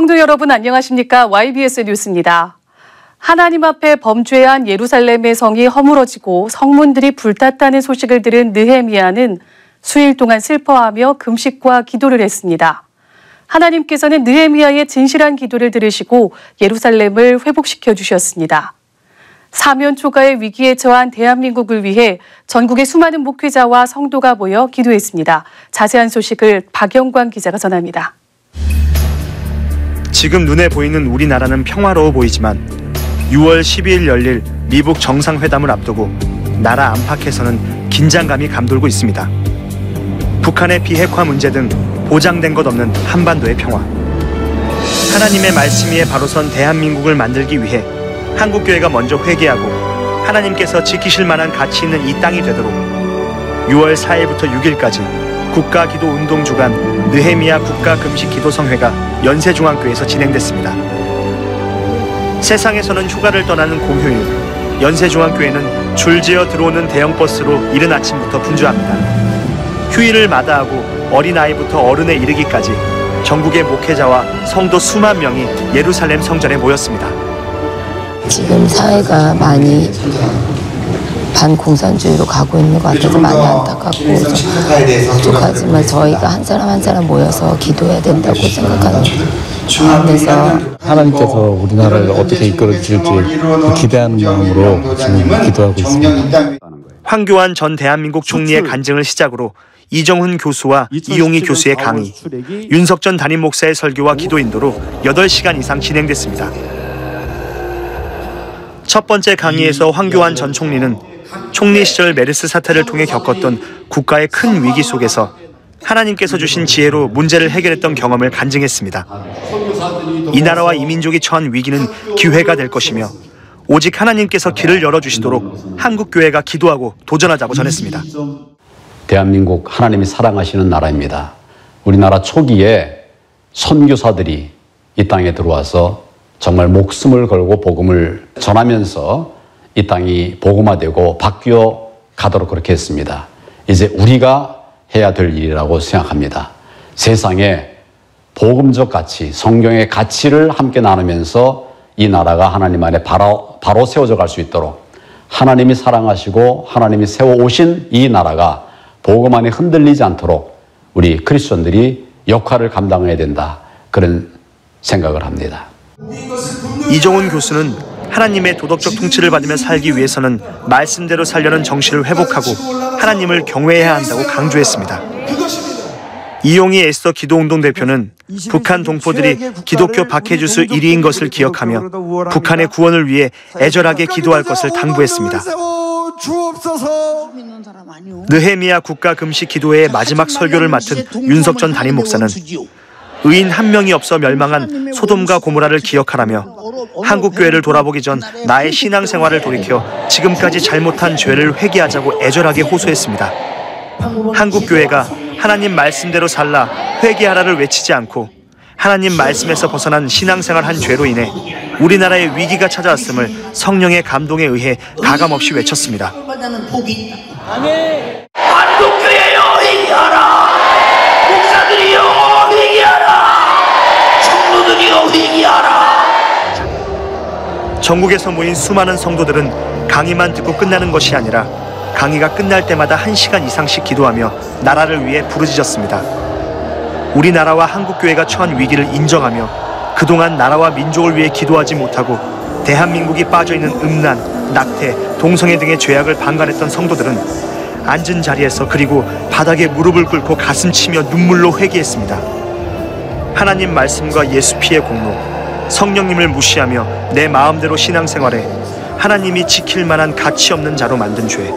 성도 여러분 안녕하십니까? YBS 뉴스입니다. 하나님 앞에 범죄한 예루살렘의 성이 허물어지고 성문들이 불탔다는 소식을 들은 느헤미야는 수일 동안 슬퍼하며 금식과 기도를 했습니다. 하나님께서는 느헤미야의 진실한 기도를 들으시고 예루살렘을 회복시켜 주셨습니다. 사면 초가의 위기에 처한 대한민국을 위해 전국의 수많은 목회자와 성도가 모여 기도했습니다. 자세한 소식을 박영광 기자가 전합니다. 지금 눈에 보이는 우리나라는 평화로워 보이지만 6월 12일 열릴 미북 정상회담을 앞두고 나라 안팎에서는 긴장감이 감돌고 있습니다. 북한의 비핵화 문제 등 보장된 것 없는 한반도의 평화. 하나님의 말씀 위에 바로 선 대한민국을 만들기 위해 한국교회가 먼저 회개하고 하나님께서 지키실 만한 가치 있는 이 땅이 되도록 6월 4일부터 6일까지 국가 기도 운동 주간 느헤미야 국가 금식 기도 성회가 연세중앙교회에서 진행됐습니다. 세상에서는 휴가를 떠나는 공휴일, 연세중앙교회는 줄지어 들어오는 대형 버스로 이른 아침부터 분주합니다. 휴일을 마다하고 어린아이부터 어른에 이르기까지 전국의 목회자와 성도 수만 명이 예루살렘 성전에 모였습니다. 지금 사회가 많이 반공산주의로 가고 있는 것 같아서 많이 안타깝고 부족하지만 저희가 한 사람 한 사람 모여서 기도해야 된다고 생각하는 그래서 하나님께서 우리나라를 어떻게 이끌어 주실지 기대하는 마음으로 지금 기도하고 있습니다. 황교안 전 대한민국 총리의 간증을 시작으로 이정훈 교수와 이용희 교수의 강의, 윤석 전 담임 목사의 설교와 기도 인도로 8시간 이상 진행됐습니다. 첫 번째 강의에서 황교안 전 총리는 총리 시절 메르스 사태를 통해 겪었던 국가의 큰 위기 속에서 하나님께서 주신 지혜로 문제를 해결했던 경험을 간증했습니다. 이 나라와 이 민족이 처한 위기는 기회가 될 것이며 오직 하나님께서 길을 열어주시도록 한국교회가 기도하고 도전하자고 전했습니다. 대한민국 하나님이 사랑하시는 나라입니다. 우리나라 초기에 선교사들이 이 땅에 들어와서 정말 목숨을 걸고 복음을 전하면서 이 땅이 복음화되고 바뀌어 가도록 그렇게 했습니다. 이제 우리가 해야 될 일이라고 생각합니다. 세상에 복음적 가치, 성경의 가치를 함께 나누면서 이 나라가 하나님 안에 바로, 바로 세워져 갈 수 있도록 하나님이 사랑하시고 하나님이 세워 오신 이 나라가 복음 안에 흔들리지 않도록 우리 크리스천들이 역할을 감당해야 된다. 그런 생각을 합니다. 이종훈 교수는 하나님의 도덕적 통치를 받으며 살기 위해서는 말씀대로 살려는 정신을 회복하고 하나님을 경외해야 한다고 강조했습니다. 이용희 에스더 기도운동 대표는 북한 동포들이 기독교 박해주수 1위인 것을 기억하며 북한의 구원을 위해 애절하게 기도할 것을 당부했습니다. 느헤미야 국가금식 기도회의 마지막 설교를 맡은 윤석 전 담임 목사는 의인 한 명이 없어 멸망한 소돔과 고모라를 기억하라며 한국 교회를 돌아보기 전 나의 신앙 생활을 돌이켜 지금까지 잘못한 죄를 회개하자고 애절하게 호소했습니다. 한국 교회가 하나님 말씀대로 살라 회개하라를 외치지 않고 하나님 말씀에서 벗어난 신앙생활 한 죄로 인해 우리나라에 위기가 찾아왔음을 성령의 감동에 의해 가감없이 외쳤습니다. 전국에서 모인 수많은 성도들은 강의만 듣고 끝나는 것이 아니라 강의가 끝날 때마다 한 시간 이상씩 기도하며 나라를 위해 부르짖었습니다. 우리나라와 한국교회가 처한 위기를 인정하며 그동안 나라와 민족을 위해 기도하지 못하고 대한민국이 빠져있는 음란, 낙태, 동성애 등의 죄악을 방관했던 성도들은 앉은 자리에서 그리고 바닥에 무릎을 꿇고 가슴 치며 눈물로 회개했습니다. 하나님 말씀과 예수 피의 공로, 성령님을 무시하며 내 마음대로 신앙생활에 하나님이 지킬 만한 가치 없는 자로 만든 죄,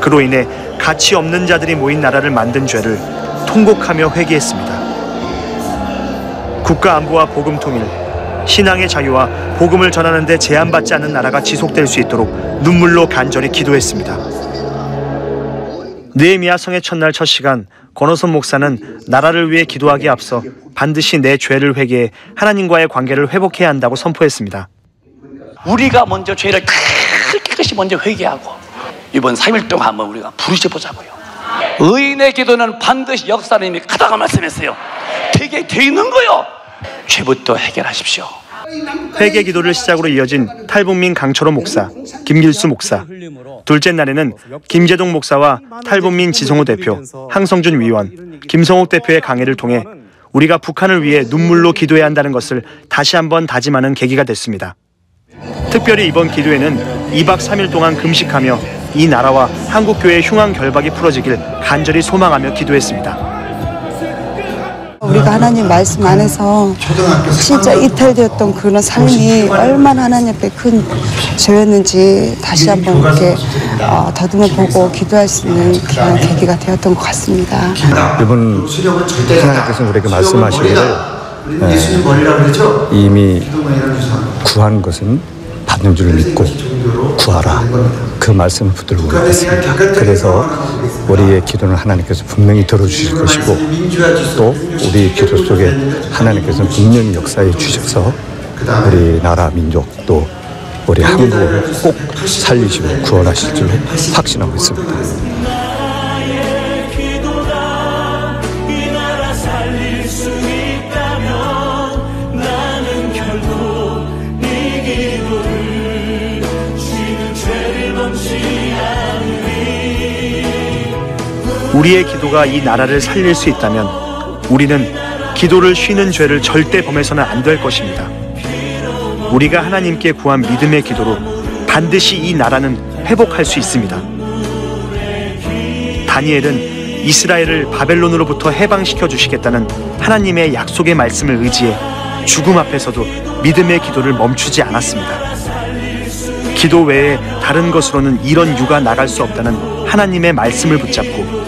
그로 인해 가치 없는 자들이 모인 나라를 만든 죄를 통곡하며 회개했습니다. 국가 안보와 복음 통일, 신앙의 자유와 복음을 전하는 데 제한받지 않는 나라가 지속될 수 있도록 눈물로 간절히 기도했습니다. 느헤미야 성의 첫날 첫 시간 권호선 목사는 나라를 위해 기도하기에 앞서 반드시 내 죄를 회개해 하나님과의 관계를 회복해야 한다고 선포했습니다. 우리가 먼저 죄를 깨끗이 먼저 회개하고 이번 3일 동안 한번 우리가 부르셔 보자고요. 의인의 기도는 반드시 역사님이 가다가 말씀했어요. 되게 돼 있는 거요. 죄부터 해결하십시오. 회개 기도를 시작으로 이어진 탈북민 강철호 목사, 김길수 목사. 둘째 날에는 김재동 목사와 탈북민 지성호 대표, 항성준 위원, 김성욱 대표의 강해를 통해 우리가 북한을 위해 눈물로 기도해야 한다는 것을 다시 한번 다짐하는 계기가 됐습니다. 특별히 이번 기도회는 2박 3일 동안 금식하며 이 나라와 한국교회의 흉한 결박이 풀어지길 간절히 소망하며 기도했습니다. 우리가 하나님 말씀 안에서 진짜 이탈되었던 그런 삶이 얼마나 하나님 앞에 큰 죄였는지 다시 한번 이렇게 어, 더듬어 보고 기도할 수 있는 그런 계기가 되었던 것 같습니다. 이번 하나님께서 우리에게 말씀하시기를 에, 이미 구한 것은 받는 줄 믿고 구하라. 그 말씀을 붙들고 있습니다. 그래서 우리의 기도는 하나님께서 분명히 들어주실 것이고 또 우리 기도 속에 하나님께서 분명히 역사해 주셔서 우리 나라 민족 또 우리 한국을 꼭 살리시고 구원하실 줄로 확신하고 있습니다. 우리의 기도가 이 나라를 살릴 수 있다면 우리는 기도를 쉬는 죄를 절대 범해서는 안 될 것입니다. 우리가 하나님께 구한 믿음의 기도로 반드시 이 나라는 회복할 수 있습니다. 다니엘은 이스라엘을 바벨론으로부터 해방시켜 주시겠다는 하나님의 약속의 말씀을 의지해 죽음 앞에서도 믿음의 기도를 멈추지 않았습니다. 기도 외에 다른 것으로는 이런 유가 나갈 수 없다는 하나님의 말씀을 붙잡고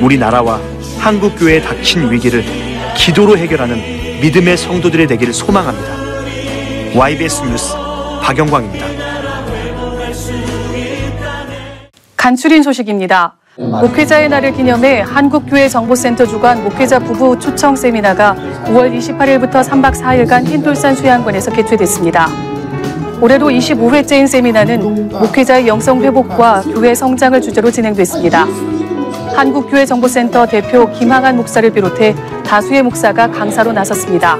우리나라와 한국교회에 닥친 위기를 기도로 해결하는 믿음의 성도들의 되기를 소망합니다. YBS 뉴스 박영광입니다. 간추린 소식입니다. 목회자의 날을 기념해 한국교회 정보센터 주관 목회자 부부 초청 세미나가 5월 28일부터 3박 4일간 흰돌산 수양관에서 개최됐습니다. 올해로 25회째인 세미나는 목회자의 영성 회복과 교회 성장을 주제로 진행됐습니다. 한국교회정보센터 대표 김항한 목사를 비롯해 다수의 목사가 강사로 나섰습니다.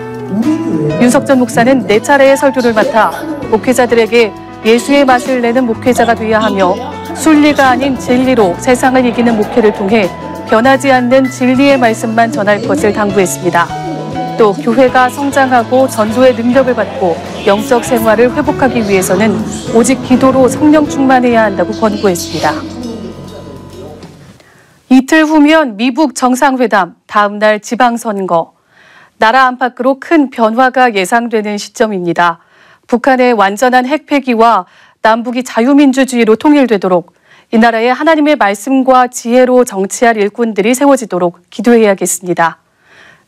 윤석 전 목사는 네 차례의 설교를 맡아 목회자들에게 예수의 맛을 내는 목회자가 되어야 하며 순리가 아닌 진리로 세상을 이기는 목회를 통해 변하지 않는 진리의 말씀만 전할 것을 당부했습니다. 또 교회가 성장하고 전도의 능력을 받고 영적 생활을 회복하기 위해서는 오직 기도로 성령 충만해야 한다고 권고했습니다. 이틀 후면 미북 정상회담, 다음 날 지방선거. 나라 안팎으로 큰 변화가 예상되는 시점입니다. 북한의 완전한 핵폐기와 남북이 자유민주주의로 통일되도록 이 나라의 하나님의 말씀과 지혜로 정치할 일꾼들이 세워지도록 기도해야겠습니다.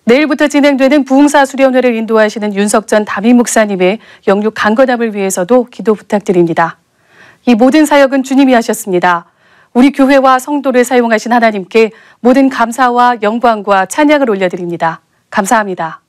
내일부터 진행되는 부흥사 수련회를 인도하시는 윤석전 담임 목사님의 영육 강건함을 위해서도 기도 부탁드립니다. 이 모든 사역은 주님이 하셨습니다. 우리 교회와 성도를 사용하신 하나님께 모든 감사와 영광과 찬양을 올려드립니다. 감사합니다.